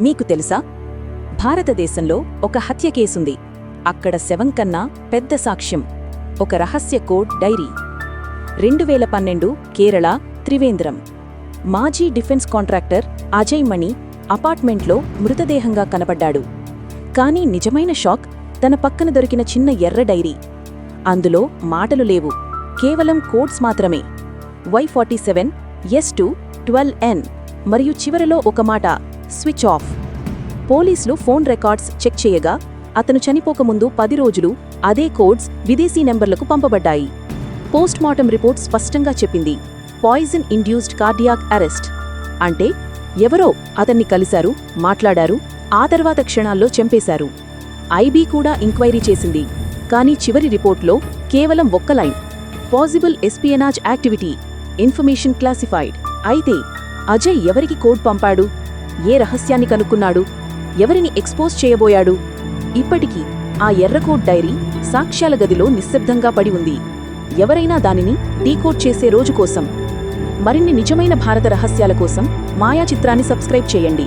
మీకు తెలుసా? భారతదేశంలో ఒక హత్య కేసుంది. అక్కడ శవం కన్నా పెద్ద సాక్ష్యం. ఒక రహస్య కోడ్ డైరీ. రెండు వేల పన్నెండు కేరళ త్రివేంద్రం. మాజీ డిఫెన్స్ కాంట్రాక్టర్ అజయ్ మణి అపార్ట్మెంట్లో మృతదేహంగా కనపడ్డాడు. కానీ నిజమైన షాక్ తన పక్కన దొరికిన చిన్న ఎర్ర డైరీ. అందులో మాటలు లేవు. కేవలం కోడ్స్ మాత్రమే. Y forty seven S two twelve N మరియు చివరలో ఒక మాట స్విచ్ ఆఫ్. పోలీసులు ఫోన్ రికార్డ్స్ చెక్ చేయగా అతను చనిపోకముందు పది రోజులు అదే కోడ్స్ విదేశీ నెంబర్లకు పంపబడ్డాయి. పోస్ట్మార్టం రిపోర్ట్ స్పష్టంగా చెప్పింది పాయిజన్ ఇండ్యూస్డ్ కార్డియాక్ అరెస్ట్. అంటే ఎవరో అతన్ని కలిశారు మాట్లాడారు ఆ తర్వాత క్షణాల్లో చంపేశారు. ఐబీ కూడా ఎంక్వైరీ చేసింది కానీ చివరి రిపోర్ట్లో కేవలం ఒక్క line possible espionage activity information classified. అయితే అజయ్ ఎవరికి కోడ్ పంపాడు? ఏ రహస్యాన్ని కనుక్కున్నాడు? ఎవరిని ఎక్స్పోజ్ చేయబోయాడు? ఇప్పటికీ ఆ ఎర్రకోట్ డైరీ సాక్ష్యాల గదిలో నిశ్శబ్దంగా పడి ఉంది. ఎవరైనా దానిని డీకోడ్ చేసే రోజు కోసం మరిన్ని నిజమైన భారత రహస్యాల కోసం మాయా చిత్రాన్ని సబ్స్క్రైబ్ చేయండి.